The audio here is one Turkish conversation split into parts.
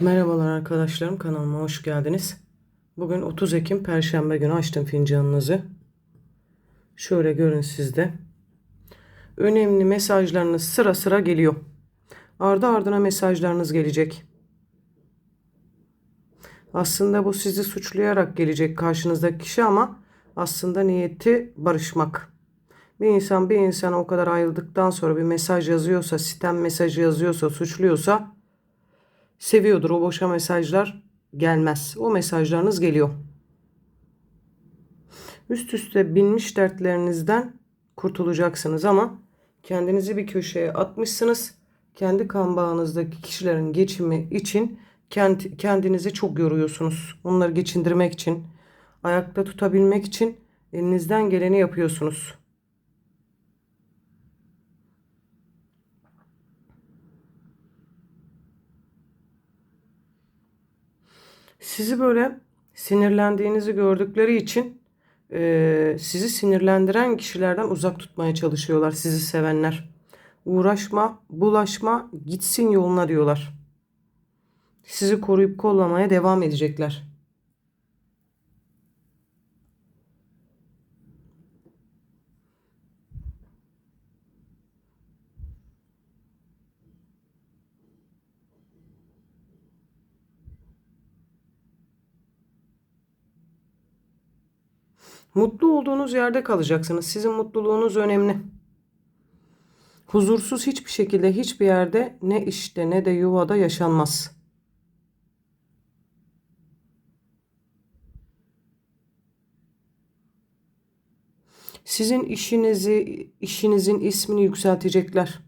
Merhabalar arkadaşlarım kanalıma hoş geldiniz. Bugün 30 Ekim Perşembe günü açtım fincanınızı. Şöyle görün sizde. Önemli mesajlarınız sıra sıra geliyor. Ardı ardına mesajlarınız gelecek. Aslında bu sizi suçlayarak gelecek karşınızdaki kişi ama aslında niyeti barışmak. Bir insan bir insana o kadar ayrıldıktan sonra bir mesaj yazıyorsa, sitem mesajı yazıyorsa, suçluyorsa seviyordur. O boşa mesajlar gelmez. O mesajlarınız geliyor. Üst üste binmiş dertlerinizden kurtulacaksınız ama kendinizi bir köşeye atmışsınız. Kendi kan bağınızdaki kişilerin geçimi için kend- kendinizi çok yoruyorsunuz. Onları geçindirmek için, ayakta tutabilmek için elinizden geleni yapıyorsunuz. Sizi böyle sinirlendiğinizi gördükleri için eee, sizi sinirlendiren kişilerden uzak tutmaya çalışıyorlar sizi sevenler. Uğraşma, bulaşma, gitsin yoluna diyorlar. Sizi koruyup kollamaya devam edecekler. Mutlu olduğunuz yerde kalacaksınız. Sizin mutluluğunuz önemli. Huzursuz hiçbir şekilde hiçbir yerde ne işte ne de yuvada yaşanmaz. Sizin işinizi, işinizin ismini yükseltecekler.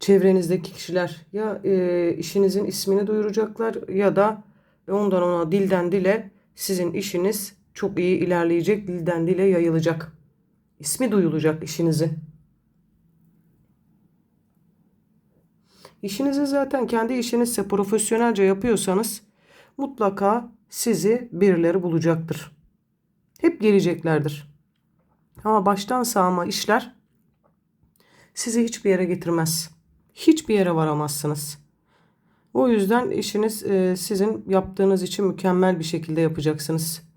Çevrenizdeki kişiler ya e, işinizin ismini duyuracaklar ya da ondan ona dilden dile sizin işiniz çok iyi ilerleyecek, dilden dile yayılacak. İsmi duyulacak işinizin. İşinizi zaten kendi işinizse profesyonelce yapıyorsanız mutlaka sizi birileri bulacaktır. Hep geleceklerdir. Ama baştan sağma işler sizi hiçbir yere getirmez. Hiçbir yere varamazsınız. O yüzden işiniz e, sizin yaptığınız için mükemmel bir şekilde yapacaksınız.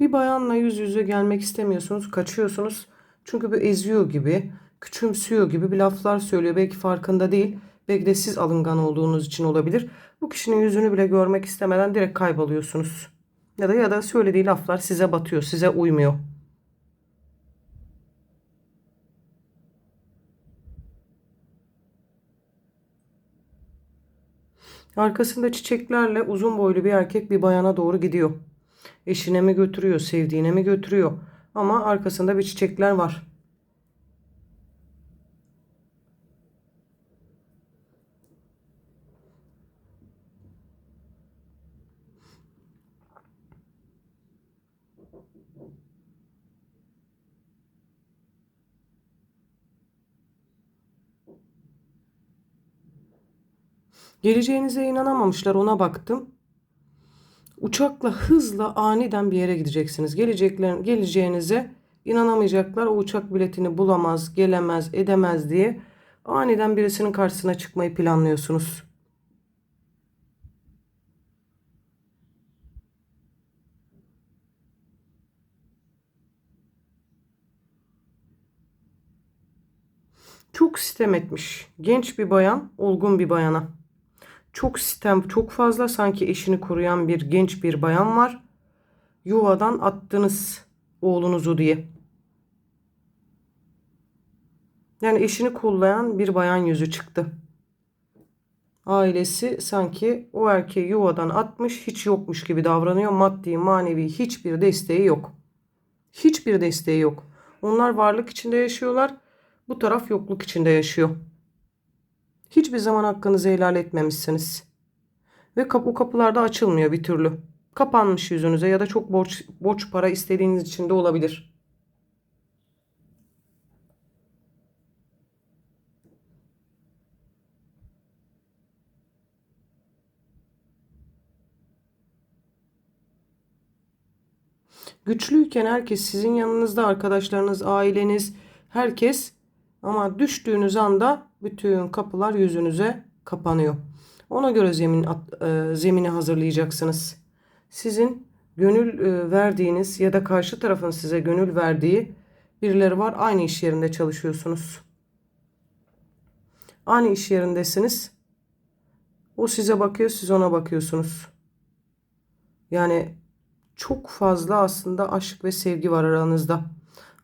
Bir bayanla yüz yüze gelmek istemiyorsunuz, kaçıyorsunuz. Çünkü bu eziyor gibi, küçümsüyor gibi bir laflar söylüyor. Belki farkında değil. Belki de siz alıngan olduğunuz için olabilir. Bu kişinin yüzünü bile görmek istemeden direkt kayboluyorsunuz. Ya da ya da söylediği laflar size batıyor, size uymuyor. Arkasında çiçeklerle uzun boylu bir erkek bir bayana doğru gidiyor. Eşine mi götürüyor, sevdiğine mi götürüyor? Ama arkasında bir çiçekler var. Geleceğinize inanamamışlar ona baktım. Uçakla hızla aniden bir yere gideceksiniz. Gelecekler, geleceğinize inanamayacaklar. O uçak biletini bulamaz, gelemez, edemez diye aniden birisinin karşısına çıkmayı planlıyorsunuz. Çok sitem etmiş. Genç bir bayan, olgun bir bayana. Çok sitem, çok fazla sanki eşini koruyan bir genç bir bayan var. Yuvadan attınız oğlunuzu diye. Yani eşini kollayan bir bayan yüzü çıktı. Ailesi sanki o erkeği yuvadan atmış, hiç yokmuş gibi davranıyor. Maddi, manevi hiçbir desteği yok. Hiçbir desteği yok. Onlar varlık içinde yaşıyorlar. Bu taraf yokluk içinde yaşıyor. Hiçbir zaman hakkınızı helal etmemişsiniz. Ve kapı kapılarda açılmıyor bir türlü. Kapanmış yüzünüze ya da çok borç, borç para istediğiniz için de olabilir. Güçlüyken herkes sizin yanınızda arkadaşlarınız, aileniz, herkes ama düştüğünüz anda bütün kapılar yüzünüze kapanıyor. Ona göre zemin e, zemini hazırlayacaksınız. Sizin gönül e, verdiğiniz ya da karşı tarafın size gönül verdiği birileri var. Aynı iş yerinde çalışıyorsunuz. Aynı iş yerindesiniz. O size bakıyor, siz ona bakıyorsunuz. Yani çok fazla aslında aşk ve sevgi var aranızda.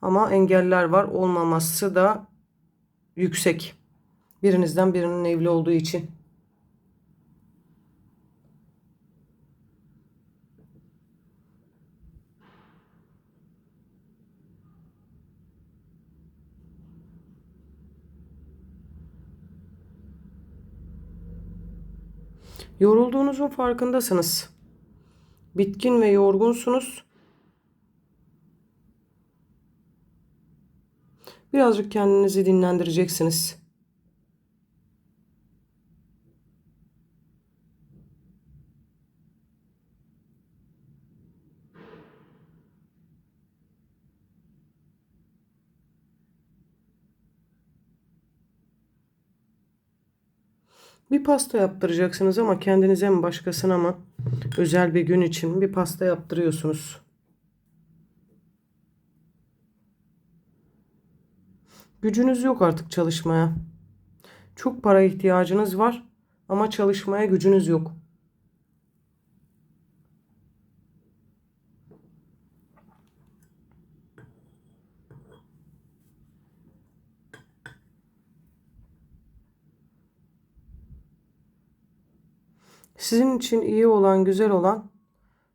Ama engeller var. Olmaması da yüksek. Birinizden birinin evli olduğu için. Yorulduğunuzun farkındasınız. Bitkin ve yorgunsunuz. Birazcık kendinizi dinlendireceksiniz. Bir pasta yaptıracaksınız ama kendinize mi başkasına mı özel bir gün için bir pasta yaptırıyorsunuz. Gücünüz yok artık çalışmaya. Çok para ihtiyacınız var ama çalışmaya gücünüz yok. Sizin için iyi olan, güzel olan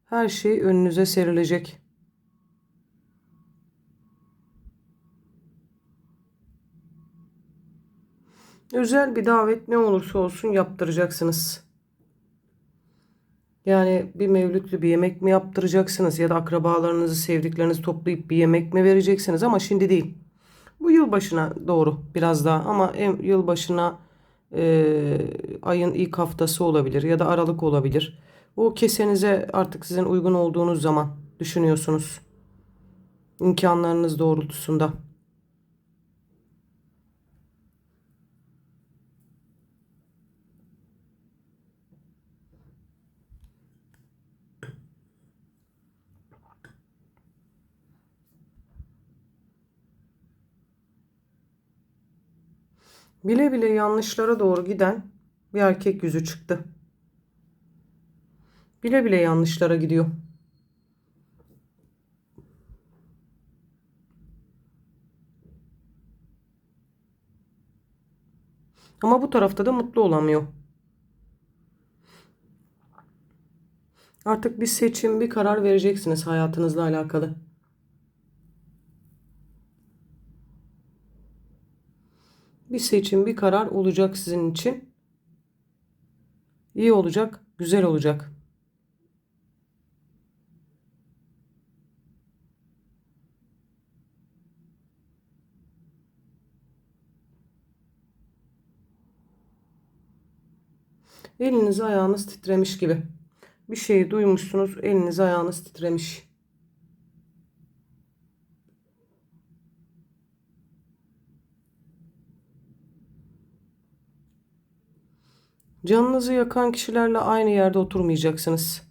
her şey önünüze serilecek. Özel bir davet ne olursa olsun yaptıracaksınız. Yani bir mevlütlü bir yemek mi yaptıracaksınız ya da akrabalarınızı, sevdiklerinizi toplayıp bir yemek mi vereceksiniz ama şimdi değil. Bu yılbaşına doğru biraz daha ama en, yılbaşına e, ayın ilk haftası olabilir ya da Aralık olabilir. O kesenize artık sizin uygun olduğunuz zaman düşünüyorsunuz. İmkanlarınız doğrultusunda. Bile bile yanlışlara doğru giden bir erkek yüzü çıktı. Bile bile yanlışlara gidiyor. Ama bu tarafta da mutlu olamıyor. Artık bir seçim, bir karar vereceksiniz hayatınızla alakalı. Bir seçim, bir karar olacak sizin için. İyi olacak, güzel olacak. Eliniz ayağınız titremiş gibi. Bir şeyi duymuşsunuz, eliniz ayağınız titremiş. Canınızı yakan kişilerle aynı yerde oturmayacaksınız.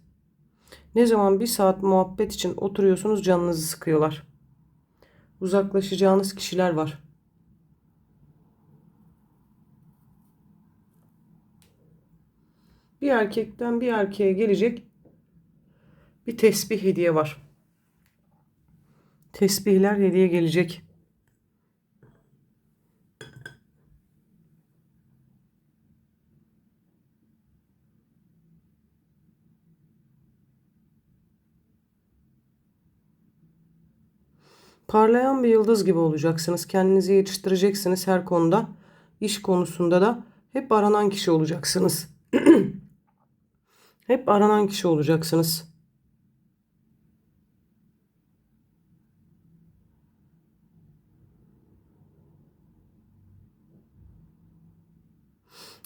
Ne zaman bir saat muhabbet için oturuyorsunuz canınızı sıkıyorlar. Uzaklaşacağınız kişiler var. Bir erkekten bir erkeğe gelecek bir tesbih hediye var. Tesbihler hediye gelecek. Parlayan bir yıldız gibi olacaksınız. Kendinizi yetiştireceksiniz her konuda. İş konusunda da hep aranan kişi olacaksınız. hep aranan kişi olacaksınız.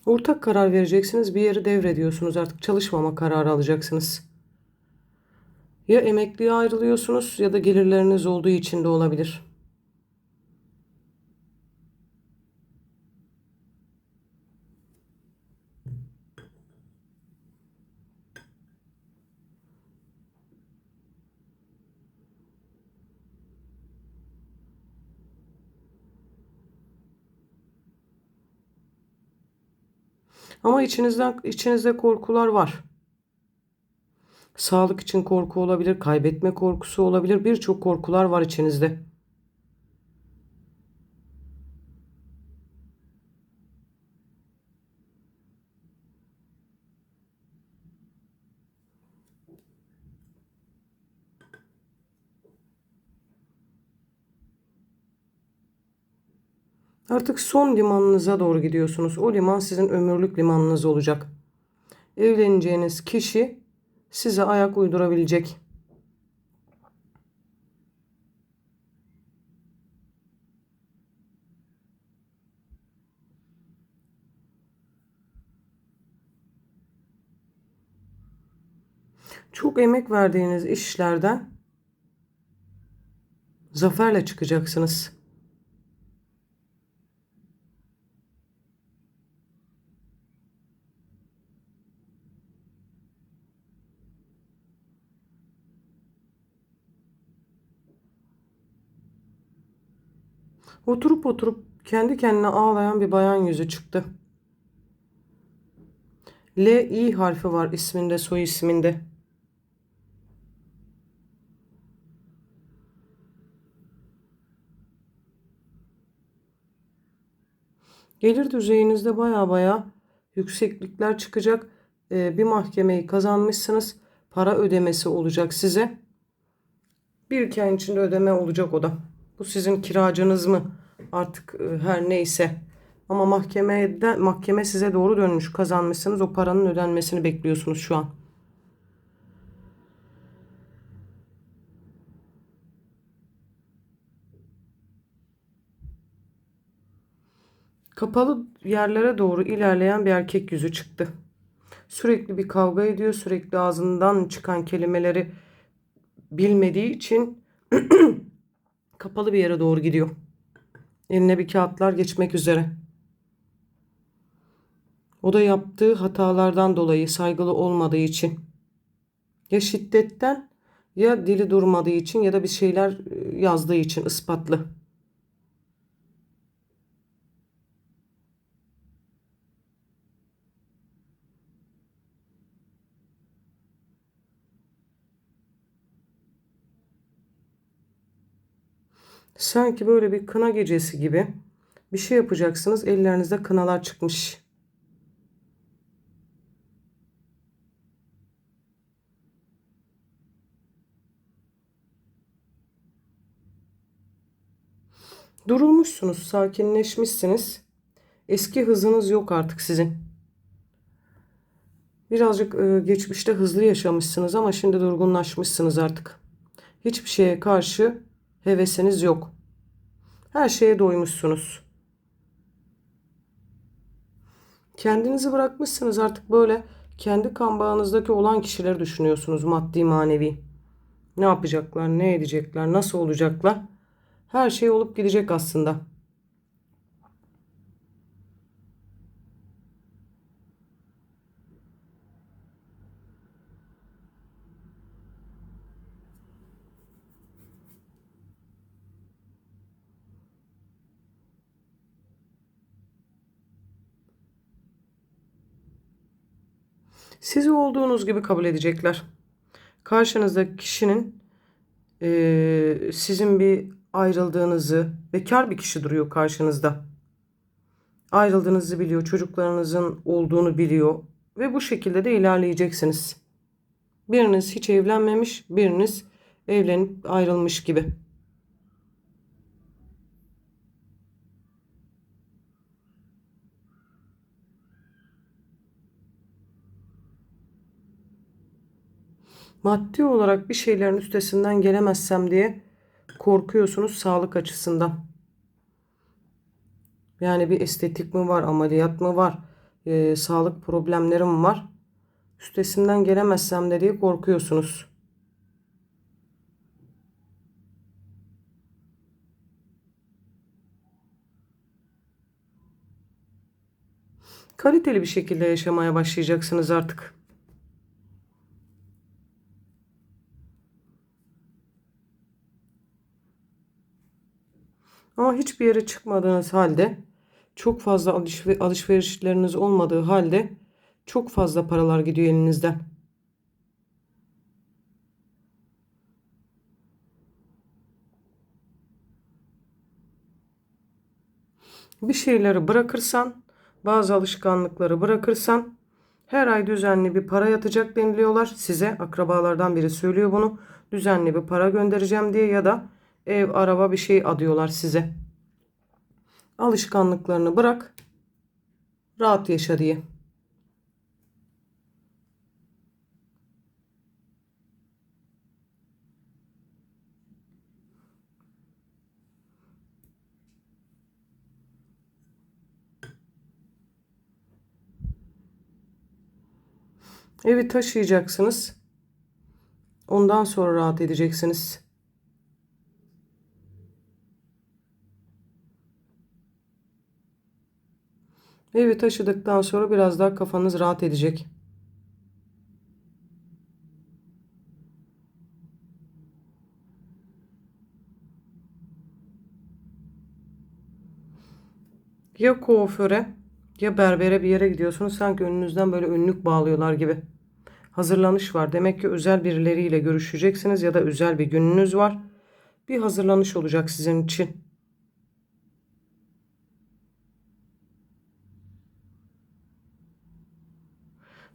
Ortak karar vereceksiniz. Bir yeri devrediyorsunuz. Artık çalışmama kararı alacaksınız. Ya emekliye ayrılıyorsunuz ya da gelirleriniz olduğu için de olabilir. Ama içinizden içinizde korkular var. Sağlık için korku olabilir, kaybetme korkusu olabilir. Birçok korkular var içinizde. Artık son limanınıza doğru gidiyorsunuz. O liman sizin ömürlük limanınız olacak. Evleneceğiniz kişi size ayak uydurabilecek. Çok emek verdiğiniz işlerden zaferle çıkacaksınız. Oturup oturup kendi kendine ağlayan bir bayan yüzü çıktı. L i harfi var isminde, soy isminde. Gelir düzeyinizde baya baya yükseklikler çıkacak. Ee, bir mahkemeyi kazanmışsınız. Para ödemesi olacak size. Bir iki ayın içinde ödeme olacak o da. Bu sizin kiracınız mı? Artık e, her neyse. Ama mahkemede mahkeme size doğru dönmüş. Kazanmışsınız. O paranın ödenmesini bekliyorsunuz şu an. Kapalı yerlere doğru ilerleyen bir erkek yüzü çıktı. Sürekli bir kavga ediyor. Sürekli ağzından çıkan kelimeleri bilmediği için kapalı bir yere doğru gidiyor. Eline bir kağıtlar geçmek üzere. O da yaptığı hatalardan dolayı saygılı olmadığı için ya şiddetten ya dili durmadığı için ya da bir şeyler e, yazdığı için ispatlı. Sanki böyle bir kına gecesi gibi bir şey yapacaksınız. Ellerinizde kınalar çıkmış. Durulmuşsunuz, sakinleşmişsiniz. Eski hızınız yok artık sizin. Birazcık e, geçmişte hızlı yaşamışsınız ama şimdi durgunlaşmışsınız artık. Hiçbir şeye karşı hevesiniz yok. Her şeye doymuşsunuz. Kendinizi bırakmışsınız artık böyle kendi kan bağınızdaki olan kişileri düşünüyorsunuz maddi manevi. Ne yapacaklar, ne edecekler, nasıl olacaklar? Her şey olup gidecek aslında. Sizi olduğunuz gibi kabul edecekler. Karşınızdaki kişinin e, sizin bir ayrıldığınızı, bekar bir kişi duruyor karşınızda. Ayrıldığınızı biliyor, çocuklarınızın olduğunu biliyor ve bu şekilde de ilerleyeceksiniz. Biriniz hiç evlenmemiş, biriniz evlenip ayrılmış gibi. maddi olarak bir şeylerin üstesinden gelemezsem diye korkuyorsunuz sağlık açısından. Yani bir estetik mi var, ameliyat mı var, e, sağlık problemlerim var. Üstesinden gelemezsem de diye korkuyorsunuz. Kaliteli bir şekilde yaşamaya başlayacaksınız artık. Ama hiçbir yere çıkmadığınız halde çok fazla alışver- alışverişleriniz olmadığı halde çok fazla paralar gidiyor elinizden. Bir şeyleri bırakırsan, bazı alışkanlıkları bırakırsan her ay düzenli bir para yatacak deniliyorlar. Size akrabalardan biri söylüyor bunu. Düzenli bir para göndereceğim diye ya da ev, araba bir şey adıyorlar size. Alışkanlıklarını bırak, rahat yaşa diye. Evi taşıyacaksınız. Ondan sonra rahat edeceksiniz. Evi taşıdıktan sonra biraz daha kafanız rahat edecek. Ya kuaföre ya berbere bir yere gidiyorsunuz sanki önünüzden böyle önlük bağlıyorlar gibi. Hazırlanış var. Demek ki özel birileriyle görüşeceksiniz ya da özel bir gününüz var. Bir hazırlanış olacak sizin için.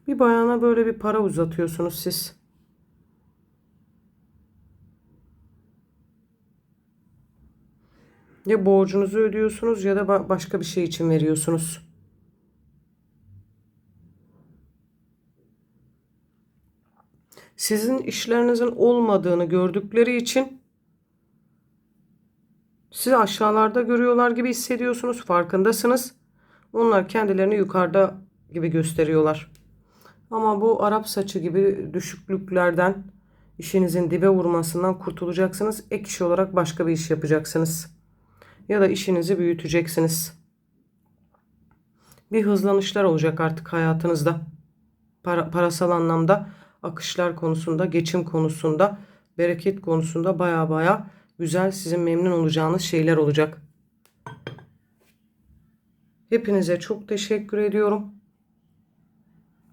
Bir bayana böyle bir para uzatıyorsunuz siz. Ya borcunuzu ödüyorsunuz ya da ba- başka bir şey için veriyorsunuz. Sizin işlerinizin olmadığını gördükleri için sizi aşağılarda görüyorlar gibi hissediyorsunuz. Farkındasınız. Onlar kendilerini yukarıda gibi gösteriyorlar. Ama bu Arap saçı gibi düşüklüklerden, işinizin dibe vurmasından kurtulacaksınız. Ek iş olarak başka bir iş yapacaksınız. Ya da işinizi büyüteceksiniz. Bir hızlanışlar olacak artık hayatınızda. Para, parasal anlamda, akışlar konusunda, geçim konusunda, bereket konusunda baya baya güzel sizin memnun olacağınız şeyler olacak. Hepinize çok teşekkür ediyorum.